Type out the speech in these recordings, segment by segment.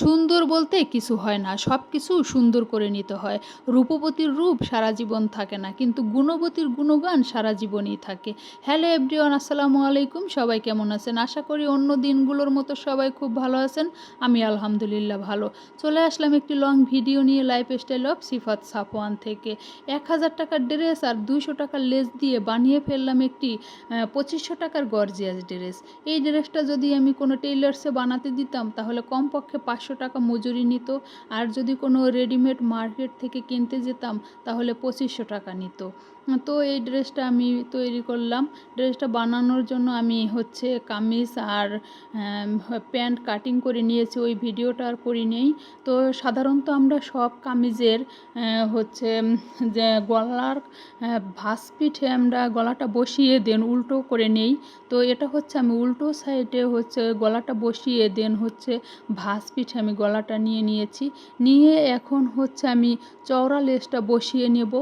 সুন্দর বলতে কিছু হয় না সব কিছু সুন্দর করে নিতে হয়। রূপবতীর রূপ সারা জীবন থাকে না, কিন্তু গুণবতীর গুণগান সারা জীবনই থাকে। হ্যালো এভরিওয়ান আসসালামু আলাইকুম, সবাই কেমন আছেন? আশা করি অন্য দিনগুলোর মতো সবাই খুব ভালো আছেন, আমি আলহামদুলিল্লাহ ভালো। চলে আসলাম একটি লং ভিডিও নিয়ে lifestyle of Sifat Safwan থেকে। এক হাজার টাকার ড্রেস আর দুইশো টাকার লেস দিয়ে বানিয়ে ফেললাম একটি পঁচিশশো টাকার গর্জিয়াস ড্রেস। এই ড্রেসটা যদি আমি কোনো টেইলার্সে বানাতে দিতাম, তাহলে কমপক্ষে পাঁচশো টাকা মজুরি নিত। আর যদি কোনো রেডিমেড মার্কেট থেকে কিনতে যেতাম, তাহলে পঁচিশশো টাকা নিত। তো এই ড্রেসটা আমি তৈরি করলাম। ড্রেসটা বানানোর জন্য আমি হচ্ছে কামিজ আর প্যান্ট কাটিং করে নিয়েছি। ওই ভিডিওটা আর করি নেই তো সাধারণত আমরা সব কামিজের হচ্ছে যে গলার ভাস পিঠে আমরা গলাটা বসিয়ে দেন, উল্টো করে নেই। তো এটা হচ্ছে আমি উল্টো সাইডে হচ্ছে গলাটা বসিয়ে দেন হচ্ছে ভাস পিঠে আমি গলাটা নিয়ে নিয়েছি। নিয়ে এখন হচ্ছে আমি চওড়া লেসটা বসিয়ে নেব।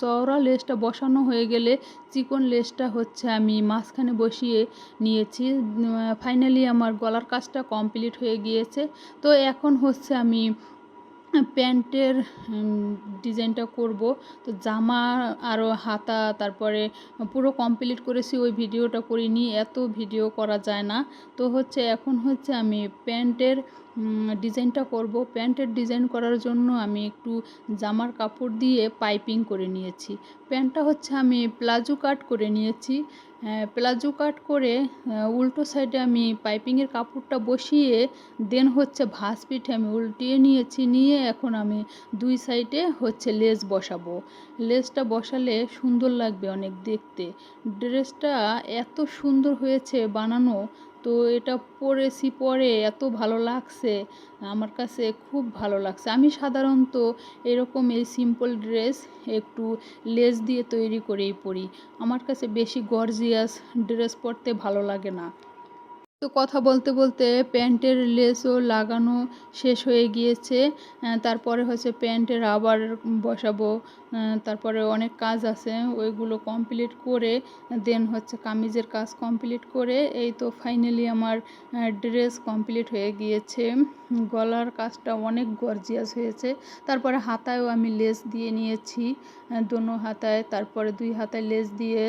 চওড়া লেসটা বসানো হয়ে গেলে চিকন লেসটা হচ্ছে আমি মাঝখানে বসিয়ে নিয়েছি। ফাইনালি আমার গলার কাজটা কমপ্লিট হয়ে গিয়েছে। তো এখন হচ্ছে আমি প্যান্টের ডিজাইনটা করব। তো জামা আরও হাতা তারপরে পুরো কমপ্লিট করেছি, ওই ভিডিওটা করিনি, এত ভিডিও করা যায় না। তো হচ্ছে এখন হচ্ছে আমি প্যান্টের ডিজাইনটা করব। প্যান্টের ডিজাইন করার জন্য আমি একটু জামার কাপড় দিয়ে পাইপিং করে নিয়েছি। প্যান্টটা হচ্ছে আমি প্লাজো কাট করে নিয়েছি। প্লাজো কাট করে উল্টো সাইডে আমি পাইপিংয়ের কাপড়টা বসিয়ে, দেন হচ্ছে ভাঁজ পিঠে আমি উল্টিয়ে নিয়েছি। নিয়ে এখন আমি দুই সাইডে হচ্ছে লেস বসাবো। লেসটা বসালে সুন্দর লাগবে অনেক দেখতে। ড্রেসটা এত সুন্দর হয়েছে বানানো তো এটা পরেছি পরে এত ভালো লাগছে, আমার কাছে খুব ভালো লাগছে। আমি সাধারণত এরকম এই সিম্পল ড্রেস একটু লেস দিয়ে তৈরি করেই পরি। আমার কাছে বেশি গর্জিয়াস ড্রেস পরতে ভালো লাগে না। তো কথা বলতে বলতে প্যান্টের লেসও লাগানো শেষ হয়ে গিয়েছে। তারপরে হচ্ছে প্যান্টের আবার বসাবো। তারপরে অনেক কাজ আছে, ওইগুলো কমপ্লিট করে দেন হচ্ছে কামিজের কাজ কমপ্লিট করে, এই তো ফাইনালি আমার ড্রেস কমপ্লিট হয়ে গিয়েছে। গলার কাজটা অনেক গর্জিয়াস হয়েছে। তারপরে হাতায়ও আমি লেস দিয়ে নিয়েছি দোনো হাতায়। তারপরে দুই হাতায় লেস দিয়ে,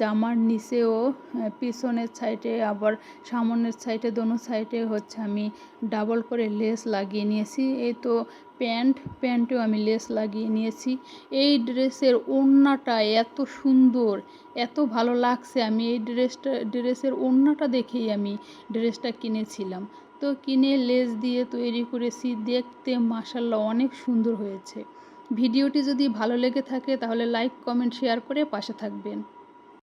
জামার নিচেও পিছনের সাইডে আবার সামনের সাইডে, দোনো সাইডে হচ্ছে আমি ডাবল করে লেস লাগিয়ে নিয়েছি। এই তো প্যান্ট, প্যান্টেও আমি লেস লাগিয়ে নিয়েছি। এই ড্রেসের ওড়নাটা এত সুন্দর, এত ভালো লাগছে। আমি এই ড্রেসটা, ড্রেসের ওড়নাটা দেখেই আমি ড্রেসটা কিনেছিলাম। তো কিনে লেস দিয়ে তৈরি করেছি। দেখতে মাসাল্লাহ অনেক সুন্দর হয়েছে। ভিডিওটি যদি ভালো লেগে থাকে তাহলে লাইক, কমেন্ট, শেয়ার করে পাশে থাকবেন।